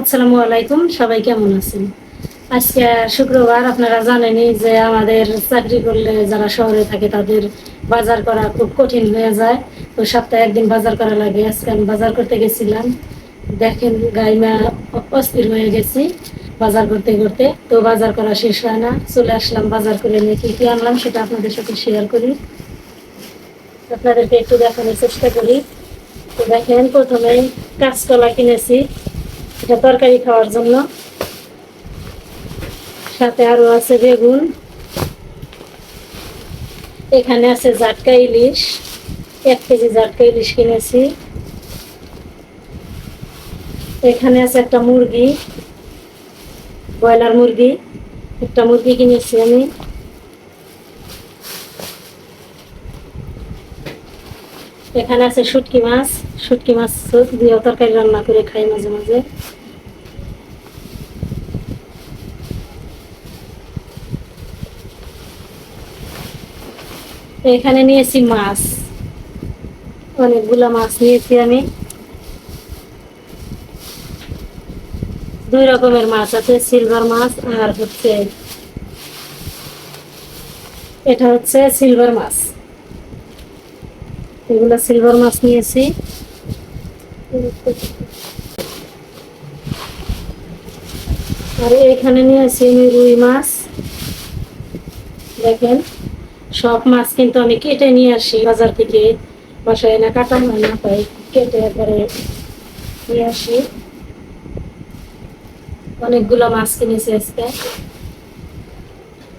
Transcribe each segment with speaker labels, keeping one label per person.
Speaker 1: আসসালামু আলাইকুম, সবাই কেমন আছেন? আজকে শুক্রবার, আপনারা জানেনই যে আমাদের চাকরি করলে যারা শহরে থাকে তাদের বাজার করা খুব কঠিন হয়ে যায়। তো সপ্তাহে একদিন বাজার করা লাগে। আজকে আমি বাজার করতে গেছিলাম। দেখেন গাইমা অস্থির হয়ে গেছি বাজার করতে করতে। তো বাজার করা শেষ হয় না। চলে আসলাম বাজার করে নিয়ে। কি কি আনলাম সেটা আপনাদের সাথে শেয়ার করি। আপনাদেরকে একটু দেখানোর চেষ্টা করি। তো দেখেন, প্রথমে কাঁচকলা কিনেছি। এটা তরকারি খাওয়ার জন্য। সাথে আরও আছে বেগুন। এখানে আছে জাটকা ইলিশ। এক কেজি জাটকা ইলিশ কিনেছি। এখানে আছে একটা মুরগি, ব্রয়লার মুরগি। একটা মুরগি কিনেছি আমি। এখানে আছে শুটকি মাছ শুটকি মাছ দিয়ে তরকারি রান্না করে খাই মাঝে মাঝে। এখানে নিয়েছি মাছ, অনেকগুলো মাছ নিয়েছি আমি। দুই রকমের মাছ আছে, সিলভার মাছ আর হচ্ছে, এটা হচ্ছে সিলভার মাছ। এগুলো সিলভার মাছ নিয়েছি। আর এখানে নিয়েছি আমি রুই মাছ। দেখেন, সব মাছ কিন্তু আমি কেটে নিয়ে আসি বাজার থেকে। বাসায় না কাটা হয় না পাই কেটে একবারে নিয়ে আসি। অনেকগুলো মাছ কিনেছি আজকে।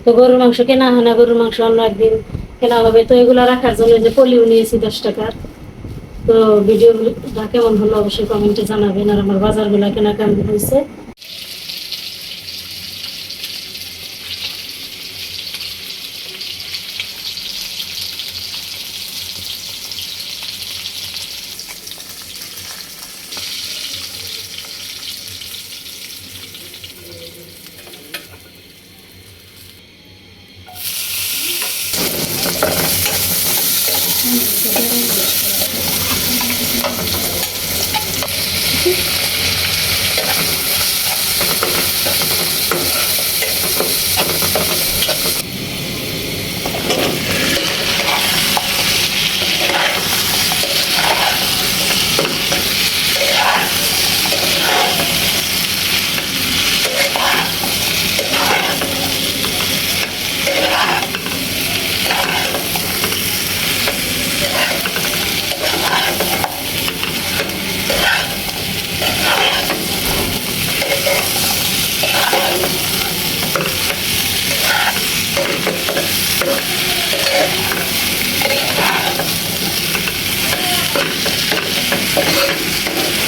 Speaker 1: তো গরুর মাংস কেনা হয় না, গরুর মাংস অন্য একদিন কেনা হবে তো এগুলো রাখার জন্য যে পলিও নিয়েছি দশ টাকার তো ভিডিওটা কেমন হলো অবশ্যই কমেন্টে জানাবেন। আর আমার বাজারগুলো কেনা কেমন হয়েছে। しい。Thank you. Thank you.